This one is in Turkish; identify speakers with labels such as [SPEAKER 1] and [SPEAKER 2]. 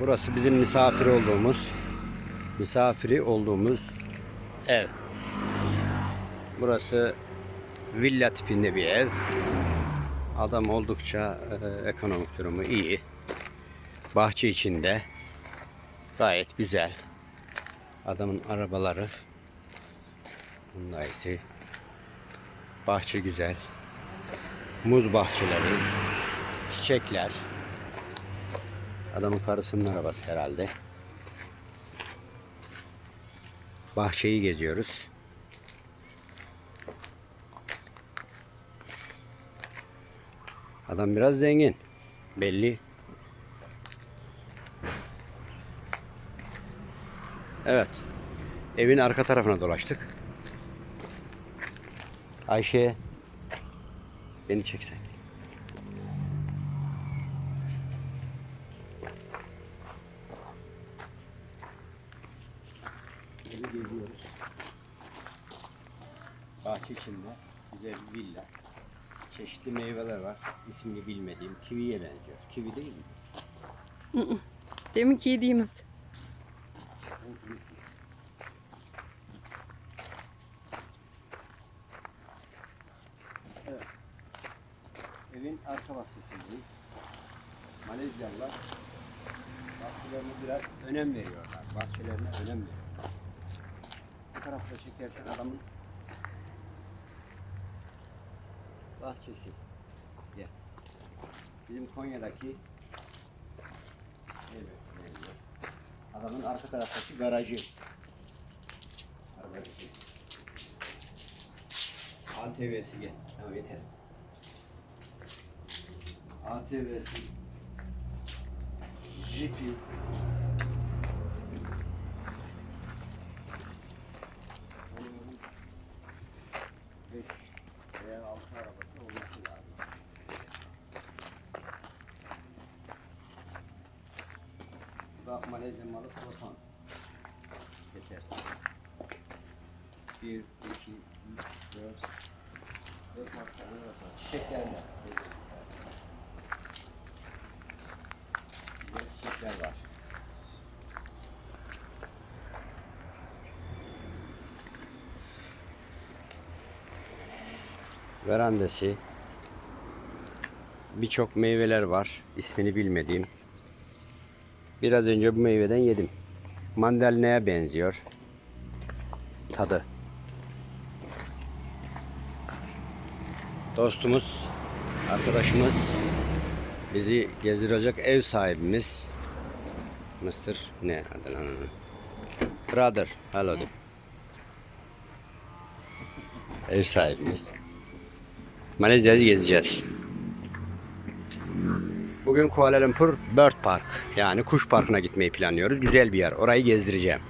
[SPEAKER 1] Burası bizim misafir olduğumuz misafiri olduğumuz ev. Burası villa tipinde bir ev. Adam oldukça e, ekonomik durumu iyi. Bahçe içinde. Gayet güzel. Adamın arabaları. Bundaydı. Bahçe güzel. Muz bahçeleri. Çiçekler. Adamın karısının arabası herhalde. Bahçeyi geziyoruz. Adam biraz zengin. Belli. Evet. Evin arka tarafına dolaştık. Ayşe beni çeksen. Evi geziyoruz. Bahçe içinde güzel bir villa. Çeşitli meyveler var. İsmini bilmediğim. Kiviye benziyor. Kivi değil mi?
[SPEAKER 2] Deminki yediğimiz.
[SPEAKER 1] Evin arka bahçesindeyiz. Malezyalılar bahçelerine biraz önem veriyorlar. Bahçelerine önem veriyorlar. Tarafta çekersen adamın bahçesi. Gel. Bizim Konya'daki evet. Adamın arka taraftaki garajı. Garajı. ATV'si gel. Tamam yeter. ATV'si, Jeep'i, Malezya malı Proton. Yeter. Bir, iki, üç, dört, dört markaların arası. Çiçeklerle. Güzel çiçekler var. Verandası. Birçok meyveler var. İsmini bilmediğim. Biraz önce bu meyveden yedim. Mandalina'ya benziyor. Tadı. Dostumuz, arkadaşımız Bizi gezdirecek ev sahibimiz Mr. ne adı lan onun? Brother, hello. Ev sahibimiz. Malezya'yı gezeceğiz. Bugün Kuala Lumpur Bird Park yani kuş parkına gitmeyi planlıyoruz. Güzel bir yer. Orayı gezdireceğim.